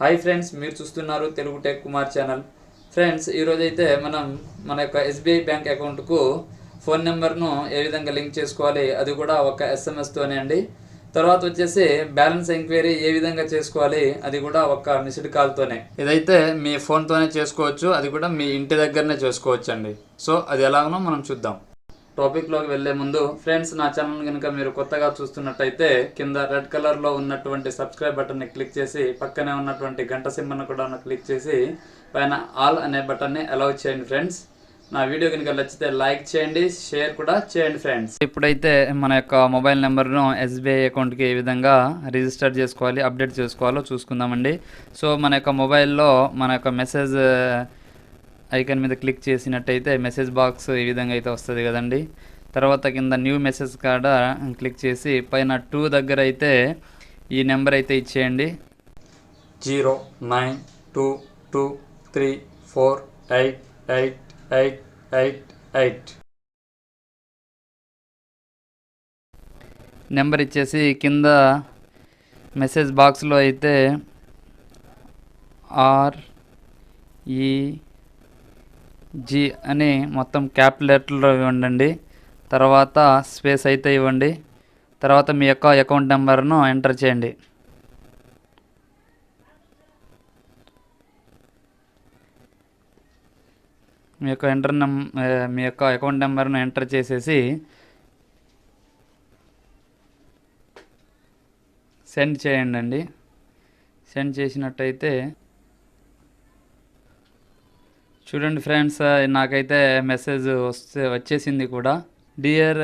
Hi friends మీరు చూస్తున్నారు Telugu tech Kumar channel. Friends ఈరోజైతే మనం మన యొక్క ఎస్బీఐ బ్యాంక్ అకౌంట్కు ఫోన్ నెంబర్ను ఏ విధంగా లింక్ చేసుకోవాలి అది కూడా ఒక ఎస్ఎంఎస్తోనే అండి. తర్వాత వచ్చేసి బ్యాలెన్స్ ఎంక్వైరీ ఏ విధంగా చేసుకోవాలి అది కూడా ఒక మిస్డ్ కాల్తోనే ఇదైతే మీ ఫోన్తోనే చేసుకోవచ్చు అది కూడా మీ ఇంటి దగ్గరనే చేసుకోవచ్చు అండి సో అది ఎలాగనో మనం చూద్దాం. టాపిక్లోకి వెళ్ళే ముందు ఫ్రెండ్స్ నా ఛానల్ కనుక మీరు కొత్తగా చూస్తున్నట్టయితే కింద రెడ్ కలర్లో ఉన్నటువంటి సబ్స్క్రైబ్ బటన్ని క్లిక్ చేసి పక్కనే ఉన్నటువంటి గంట సింబల్ని కూడా క్లిక్ చేసి పైన ఆల్ అనే బటన్ని అలౌ చేయండి ఫ్రెండ్స్ నా వీడియో కనుక నచ్చితే లైక్ చేయండి షేర్ కూడా చేయండి ఫ్రెండ్స్ ఇప్పుడైతే మన యొక్క మొబైల్ నెంబర్ను ఎస్బీఐ అకౌంట్కి ఏ విధంగా రిజిస్టర్ చేసుకోవాలి అప్డేట్ చేసుకోవాలో చూసుకుందామండి. సో మన యొక్క మొబైల్లో మన యొక్క మెసేజ్ ఐకాన్ మీద క్లిక్ చేసినట్టయితే మెసేజ్ బాక్స్ ఈ విధంగా అయితే వస్తుంది కదండి. తర్వాత కింద న్యూ మెసేజ్ కాడ క్లిక్ చేసి పైన టూ దగ్గర అయితే ఈ నెంబర్ అయితే ఇచ్చేయండి. Zero nine two two three four eight eight eight eight eight. Number ఇచ్చేసి కింద మెసేజ్ బాక్స్లో అయితే ఆర్ ఈ జీ అని మొత్తం క్యాప్ లెటర్లో ఇవ్వండి తర్వాత స్పేస్ అయితే ఇవ్వండి. తర్వాత మీ యొక్క అకౌంట్ నెంబర్ను ఎంటర్ చేయండి. మీ యొక్క ఎంటర్ నెం మీ యొక్క అకౌంట్ నెంబర్ను ఎంటర్ చేసేసి సెండ్ చేయండి అండి సెండ్ చేసినట్టయితే చూడండి ఫ్రెండ్స్ నాకైతే మెసేజ్ వస్తే వచ్చేసింది కూడా. Dear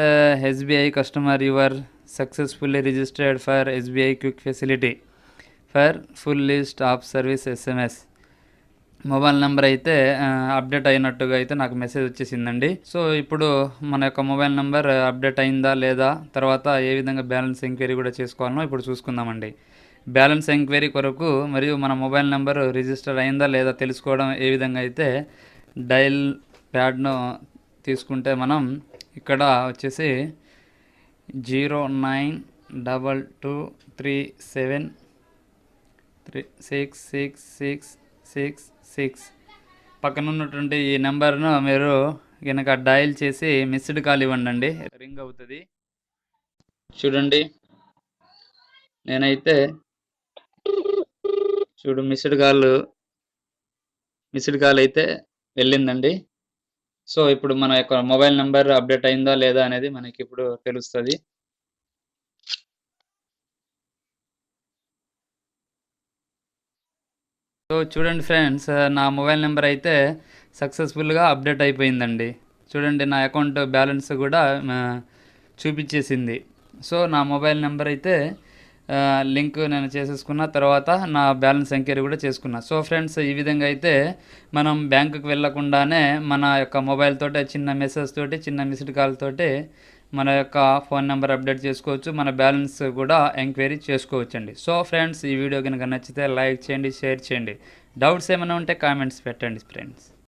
SBI customer your successfully registered for SBI quick facility for full list of service SMS mobile number అయితే అప్డేట్ అయినట్టుగా అయితే నాకు మెసేజ్ వచ్చేసిందండి. సో ఇప్పుడు మన యొక్క మొబైల్ నెంబర్ అప్డేట్ అయిందా లేదా తర్వాత ఏ విధంగా బ్యాలెన్స్ ఎంక్వైరీ కూడా చేసుకోవాలనో ఇప్పుడు చూసుకుందామండి. బ్యాలెన్స్ ఎంక్వైరీ కొరకు మరియు మన మొబైల్ నెంబర్ రిజిస్టర్ అయిందా లేదా తెలుసుకోవడం ఏ విధంగా అయితే డైల్ ప్యాడ్ను తీసుకుంటే మనం ఇక్కడ వచ్చేసి zero nine double two three seven three six six six six six పక్కన ఉన్నటువంటి ఈ నెంబర్ను మీరు కనుక డయల్ చేసి మిస్డ్ కాల్ ఇవ్వండి రింగ్ అవుతుంది. చూడండి. నేనైతే చూడు మిస్డ్ కాల్ మిస్డ్ కాల్ అయితే వెళ్ళిందండి. సో ఇప్పుడు మన యొక్క మొబైల్ నెంబర్ అప్డేట్ అయిందా లేదా అనేది మనకి ఇప్పుడు తెలుస్తుంది. సో చూడండి ఫ్రెండ్స్ నా మొబైల్ నెంబర్ అయితే సక్సెస్ఫుల్గా అప్డేట్ అయిపోయిందండి. చూడండి నా అకౌంట్ బ్యాలెన్స్ కూడా చూపించేసింది. సో నా మొబైల్ నెంబర్ అయితే లింక్ నేను చేసేసుకున్న తర్వాత నా బ్యాలెన్స్ ఎంక్వైరీ కూడా చేసుకున్నా. సో ఫ్రెండ్స్ ఈ విధంగా అయితే మనం బ్యాంకుకి వెళ్ళకుండానే మన యొక్క మొబైల్ తోటే చిన్న మెసేజ్ తోటి చిన్న మిస్డ్ కాల్ తోటి మన యొక్క ఫోన్ నెంబర్ అప్డేట్ చేసుకోవచ్చు. మన బ్యాలెన్స్ కూడా ఎంక్వైరీ చేసుకోవచ్చండి. సో ఫ్రెండ్స్ ఈ వీడియో కనుక నచ్చితే లైక్ చేయండి షేర్ చేయండి. డౌట్స్ ఏమైనా ఉంటే కామెంట్స్ పెట్టండి ఫ్రెండ్స్.